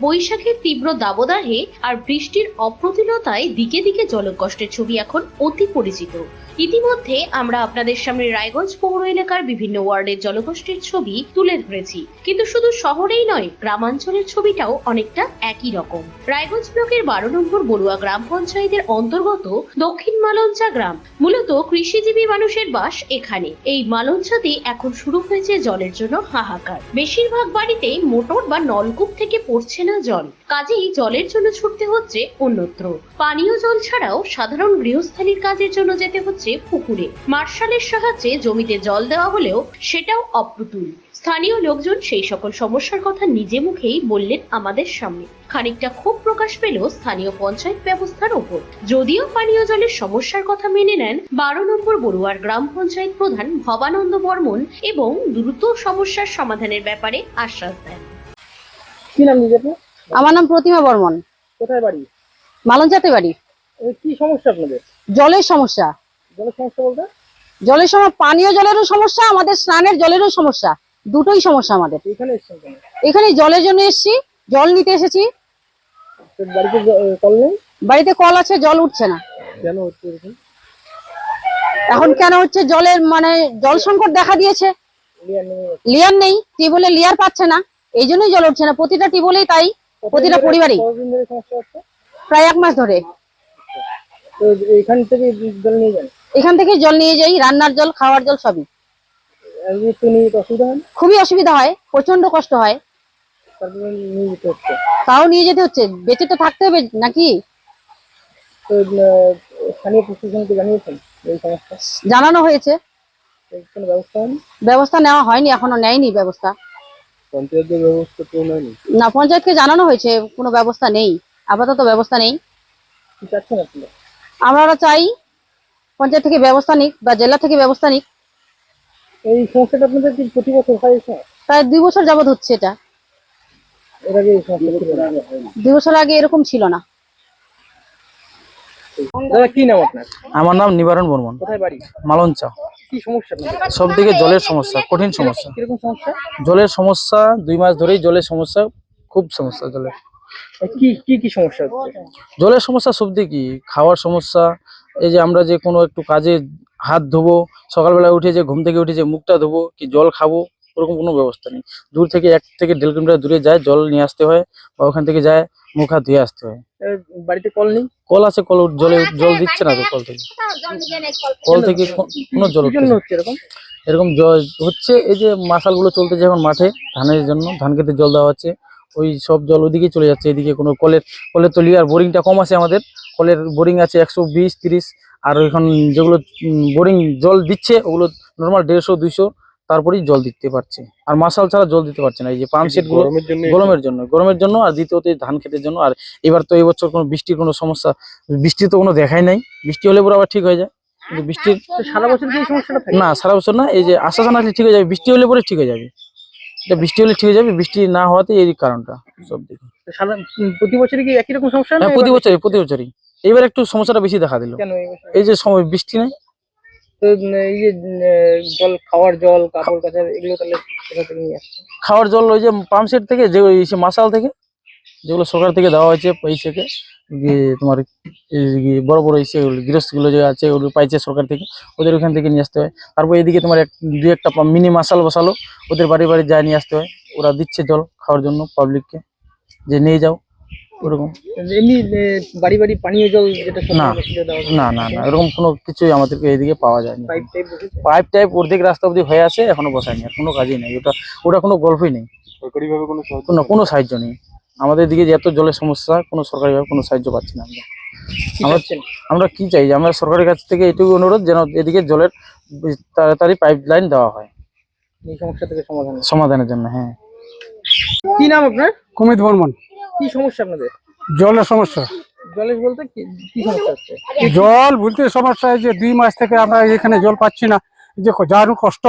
বৈশাখের তীব্র দাবদাহে আর বৃষ্টির অপ্রতুলতায় দিকে দিকে জলকষ্টের ছবি এখন অতি পরিচিত। ইতিমধ্যে আমরা আপনাদের সামনে রায়গঞ্জ পৌর এলাকার বিভিন্ন ওয়ার্ডের জলকষ্টের ছবি তুলে ধরেছি। কিন্তু শুধু শহরেই নয়, গ্রামাঞ্চলের ছবিটাও অনেকটা একই রকম। রায়গঞ্জ ব্লকের বারো নম্বর বড়ুয়া গ্রাম পঞ্চায়েতের অন্তর্গত দক্ষিণ মালঞ্চা গ্রাম। মূলত কৃষিজীবী মানুষের বাস এখানে। এই মালঞ্চাতে এখন শুরু হয়েছে জলের জন্য হাহাকার। বেশিরভাগ বাড়িতেই মোটর বা নলকূপ থেকে পড়ছে না জল। কাজেই জলের জন্য ছুটতে হচ্ছে অন্যত্র। পানীয় জল ছাড়াও সাধারণ গৃহস্থালির কাজের জন্য যেতে হচ্ছে পুকুরে। মার্শালের সাহায্যে জমিতে জল দেওয়া হলেও সেটাও অপ্রতুল। স্থানীয় লোকজন সেই সকল সমস্যার কথা নিজে মুখেই বললেন আমাদের সামনে। খানিকটা খুব প্রকাশ পেল স্থানীয় পঞ্চায়েত ব্যবস্থার ওপর। যদিও পানীয় জলের সমস্যার কথা মেনে নেন বারো নম্বর বড়ুয়ার গ্রাম পঞ্চায়েত প্রধান ভবানন্দ বর্মন এবং দ্রুত সমস্যার সমাধানের ব্যাপারে আশ্বাস দেন। কি নাম নিজে আমার নাম প্রতিমা বর্মন। কোথায় বাড়ি? মালঞ্চাতে বাড়ি। কি সমস্যা আপনাদের? জলের সমস্যা। জলের সমস্যা সময় পানীয় জলেরও সমস্যা আমাদের স্নানের জলেরও সমস্যা। দুটোই সমস্যা আমাদের। এখানে জলের জন্য এসেছি জল নিতে এসেছি। বাড়িতে কল আছে জল উঠছে না। এখন কেন হচ্ছে জলের মানে জল সংকট দেখা দিয়েছে। লিয়ার নেই টিউবওয়েলে লিয়ার পাচ্ছে না। এই জন্যই জল উঠছে না প্রতিটা টিউবওয়েলেই তাই প্রতিটা পরিবারেই। প্রায় এক মাস ধরে। এখান থেকে জল নিয়ে যান। এখান থেকে জল নিয়ে যাই রান্নার জল খাওয়ার জল সবই। হয়? খুবই অসুবিধা হয় প্রচণ্ড কষ্ট হয়। তাও নিয়ে যেতে হচ্ছে বেঁচে তো থাকতে হবে নাকি? স্থানীয় জানিয়েছেন জানানো হয়েছে। ব্যবস্থা ব্যবস্থা নেওয়া হয়নি এখনও নেয়নি ব্যবস্থা। না পঞ্চায়েতকে জানানো হয়েছে কোনো ব্যবস্থা নেই আপাতত ব্যবস্থা নেই। আমরা চাই পঞ্চায়েত থেকে ব্যবস্থা নিক বা জেলা থেকে ব্যবস্থা নিক। এই সমস্যাটা আপনাদের কি প্রতি বছর হয় প্রায় দুই বছর যাবত হচ্ছে এটা? দুই বছর আগে এরকম ছিল না। কি নাম আপনার? আমার নাম নিবারণ বর্মন। কোথায় বাড়ি? মালঞ্চা। কি সমস্যা সব দিকে জলের সমস্যা কঠিন সমস্যা। কীরকম সমস্যা? জলের সমস্যা দুই মাস ধরেই জলের সমস্যা খুব সমস্যা জলের। কি কি কি সমস্যা জলের সমস্যা সব দিকে খাওয়ার সমস্যা এই যে আমরা যে কোনো একটু কাজে হাত ধোবো সকালবেলা উঠে যে ঘুম থেকে উঠে যে মুখটা ধোবো কি জল খাব ওরকম কোনো ব্যবস্থা নেই। দূর থেকে এক থেকে দেড় কিলোমিটার দূরে যায় জল নিয়ে আসতে হয় বা ওখান থেকে যায় মুখ হাত ধুয়ে আসতে হয়। বাড়িতে কল নেই? কল আছে কল জলে জল দিচ্ছে না তো কল থেকে। কল থেকে কোনো জল। হচ্ছে এরকম? এরকম জ- হচ্ছে এই যে মাসালগুলো চলতেছে এখন মাঠে ধানের জন্য ধান খেতে জল দেওয়া হচ্ছে। ওই সব জল ওদিকে চলে যাচ্ছে এদিকে কোনো কলের কলের তো লিয়ার বোরিংটা কম আছে আমাদের। কলের বোরিং আছে একশো বিশ তিরিশ আর এখন যেগুলো বোরিং জল দিচ্ছে ওগুলো নর্মাল দেড়শো দুইশো তারপরেই জল দিতে পারছে। আর মাসাল ছাড়া জল দিতে পারছে না এই যে পাম্প সেট গরমের জন্য গরমের জন্য আর দ্বিতীয়ত ধান খেতের জন্য। আর এবার তো এই বছর কোনো বৃষ্টির কোনো সমস্যা বৃষ্টি তো কোনো দেখাই নাই। বৃষ্টি হলে পরে আবার ঠিক হয়ে যায়। কিন্তু বৃষ্টির সারা বছর কি সমস্যাটা না সারা বছর না এই যে আশ্বাসন আসলে ঠিক হয়ে যাবে বৃষ্টি হলে পরে ঠিক হয়ে যাবে। এটা বৃষ্টি হলে ঠিক হয়ে যাবে বৃষ্টি না হওয়াতে এই কারণটা সব দিকে। প্রতি বছরই কি একই রকম সমস্যা না হ্যাঁ প্রতি বছরই প্রতি বছরই। এবার একটু সমস্যাটা বেশি দেখা দিল। কেন এই যে সময় বৃষ্টি নাই? তো এই যে জল খাওয়ার জল কাপড় কাচার এগুলো তাহলে কোথা থেকে নিয়ে আসছে খাওয়ার জল ওই যে পাম্প সেট থেকে যে ওই মাসাল থেকে যেগুলো সরকার থেকে দেওয়া হয়েছে তোমার এই যে বড় বড় ইসে গৃহস্থগুলো যে আছে ওগুলো পাইছে সরকার থেকে ওদের ওখান থেকে নিয়ে আসতে হয়। তারপর এদিকে তোমার এক দুই একটা মিনি মাসাল বসালো ওদের বাড়ি বাড়ি যায় নিয়ে আসতে হয়। ওরা দিচ্ছে জল খাওয়ার জন্য পাবলিককে যে নিয়ে যাও। ওরকম। এমনি বাড়ি বাড়ি পানীয় জল যেটা না। না না না এরকম কোনো কিছুই আমাদেরকে এইদিকে পাওয়া যায়নি। পাইপ টাইপ পাইপ টাইপ অর্ধেক রাস্তা হয়ে আছে এখনও বসায়নি আর কোনো কাজই নেই। ওটা ওটা কোনো গল্পই নেই। সরকারি ভাবে কোনো কোনো কোনো সাহায্য নেই। আমাদের দিকে যে এত জলের সমস্যা কোনো সরকারিভাবে কোনো সাহায্য পাচ্ছি না আমরা। কি আমরা- আমরা কি চাই? যে আমরা সরকারের কাছ থেকে এটুকু অনুরোধ যেন এদিকে জলের তাড়াতাড়ি পাইপ লাইন দেওয়া হয়। এই সমস্যা থেকে সমাধান। সমাধানের জন্য হ্যাঁ। কি নাম আপনার? কুমিত বর্মন। কি সমস্যা আপনাদের? জলের সমস্যা। জলের বলতে কি কি সমস্যা হচ্ছে? জল বলতে সমস্যা এই যে দুই মাস থেকে আমরা এখানে জল পাচ্ছি না। যে যার কষ্ট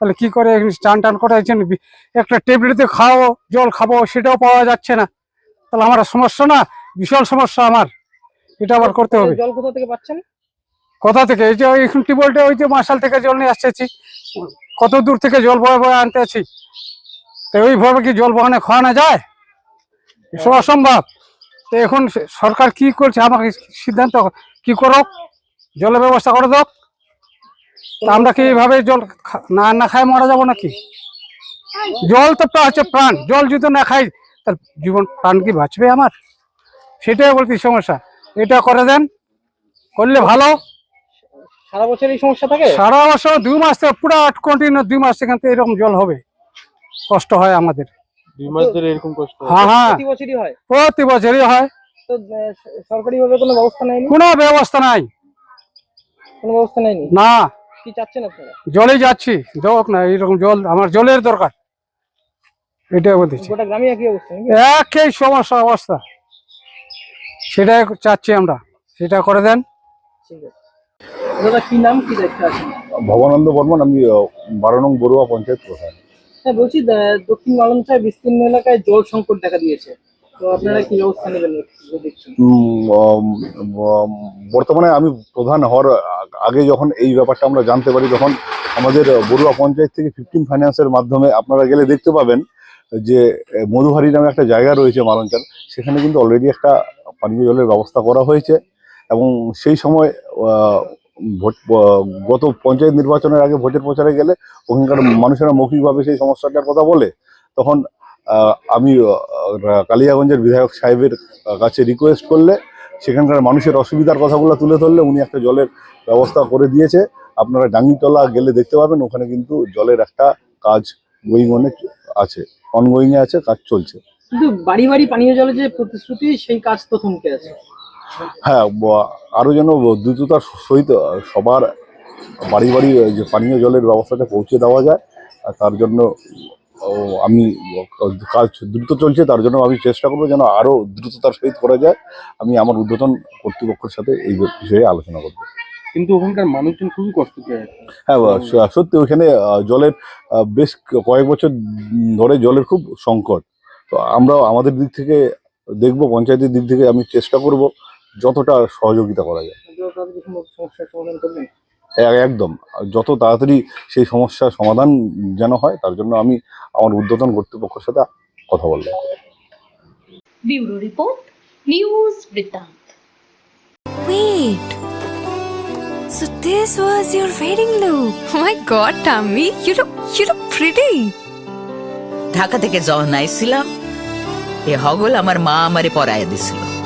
তাহলে কি করে চান টান করে এখানে বি- একটা টেবলেটে খাও জল খাব সেটাও পাওয়া যাচ্ছে না। তাহলে আমার সমস্যা না? বিশাল সমস্যা আমার। এটা আবার করতে হবে। জল কোথা থেকে পাচ্ছেন? কোথা থেকে? এই যে এখন টিউবওয়েলটা ওই যে মাসাল থেকে জল নিয়ে আসতেছি কত দূর থেকে জল বয়ে বয়ে আনতে আছি? তো ওইভাবে কি জল বহানে খাওয়ানো যায়? অসম্ভব। তো এখন সরকার কি করছে? আমাকে সিদ্ধান্ত কি করো জলের ব্যবস্থা করে দাও। আমরা কি এইভাবে জল না না খায় মারা যাব নাকি? জল তো হচ্ছে প্রাণ। জল যদি না খাই তার জীবন প্রাণ কি বাঁচবে আমার? সেটাই বলছি সমস্যা। এটা করে দেন। করলে ভালো। সারা বছর এই সমস্যা থাকে? সারা বছর দুই মাস থেকে পুরো আট কন্টিনিউ দুই মাস সেখান থেকে এরকম জল হবে। কষ্ট হয় আমাদের। দুই মাস ধরে এরকম কষ্ট হ্যাঁ। হ্যাঁ প্রতি বছরই হয়? প্রতি বছরই হয়। তো সরকারি ভাবে কোনো ব্যবস্থা নেয়নি? কোনো ব্যবস্থা নাই। কোনো ব্যবস্থা নেয়নি? না। কি চাচ্ছেন আপনারা? জলে যাচ্ছি। যোগ না এইরকম জল আমার জলের দরকার। এটাই বলতেছি গোটা গ্রামে একই অবস্থা একই সমস্যা অবস্থা। সেটাই চাচ্ছি আমরা। সেটা করে দেন। ঠিক আছে। দাদা কি নাম কি দেখতে আছেন ভবানন্দ বর্মন আমি বারো নং বড়ুয়া পঞ্চায়েত প্রধান। হ্যাঁ বলছি দক্ষিণ মালঞ্চায় বিস্তীর্ণ এলাকায় জল সংকট দেখা দিয়েছে। বর্তমানে আমি প্রধান হওয়ার আগে যখন এই ব্যাপারটা আমরা জানতে পারি, তখন আমাদের বড়ুয়া পঞ্চায়েত থেকে ফিফটিন ফাইন্যান্সের মাধ্যমে আপনারা গেলে দেখতে পাবেন যে মধুহারি নামে একটা জায়গা রয়েছে মালঞ্চার সেখানে কিন্তু অলরেডি একটা পানীয় জলের ব্যবস্থা করা হয়েছে এবং সেই সময় ভোট গত পঞ্চায়েত নির্বাচনের আগে ভোটের প্রচারে গেলে ওখানকার মানুষেরা মৌখিকভাবে সেই সমস্যাটার কথা বলে, তখন আমি কালিয়াগঞ্জের বিধায়ক সাহেবের কাছে রিকোয়েস্ট করলে সেখানকার মানুষের অসুবিধার কথাগুলো তুলে ধরলে উনি একটা জলের ব্যবস্থা করে দিয়েছে। আপনারা ডাঙ্গিতলা গেলে দেখতে পাবেন, ওখানে কিন্তু জলের একটা কাজ গোয়িং অনে আছে অনগোয়িং এ আছে, কাজ চলছে। কিন্তু বাড়ি বাড়ি পানীয় জলের যে প্রতিশ্রুতি, সেই কাজ তো থমকে আছে? হ্যাঁ ব- আরও যেন দ্রুততার সহিত সবার বাড়ি বাড়ি যে পানীয় জলের ব্যবস্থাটা পৌঁছে দেওয়া যায় আর তার জন্য আমি কাজ দ্রুত চলছে তার জন্য আমি চেষ্টা করব যেন আরও দ্রুততার সহিত করা যায়। আমি আমার ঊর্ধ্বতন কর্তৃপক্ষের সাথে এই বিষয়ে আলোচনা করব। কিন্তু ওখানকার মানুষজন খুবই কষ্ট পেয়ে হ্যাঁ সত্যি ওখানে জলের বেশ কয়েক বছর ধরে জলের খুব সংকট। তো আমরা আমাদের দিক থেকে দেখব পঞ্চায়েতের দিক থেকে আমি চেষ্টা করব। যতটা সহযোগিতা করা যায় একদম যত তাড়াতাড়ি সেই সমস্যার সমাধান যেন হয় তার জন্য আমি আমার উদ্বোধন কর্তৃপক্ষের সাথে কথা বললাম ব্যুরো রিপোর্ট নিউজ বৃত্তান্ত Wait. So this was your wedding look. Oh my god, Tammy, you look you look pretty. Dhaka থেকে যখন আইছিলাম এ হগল আমার মা আমারে পরায় দিছিল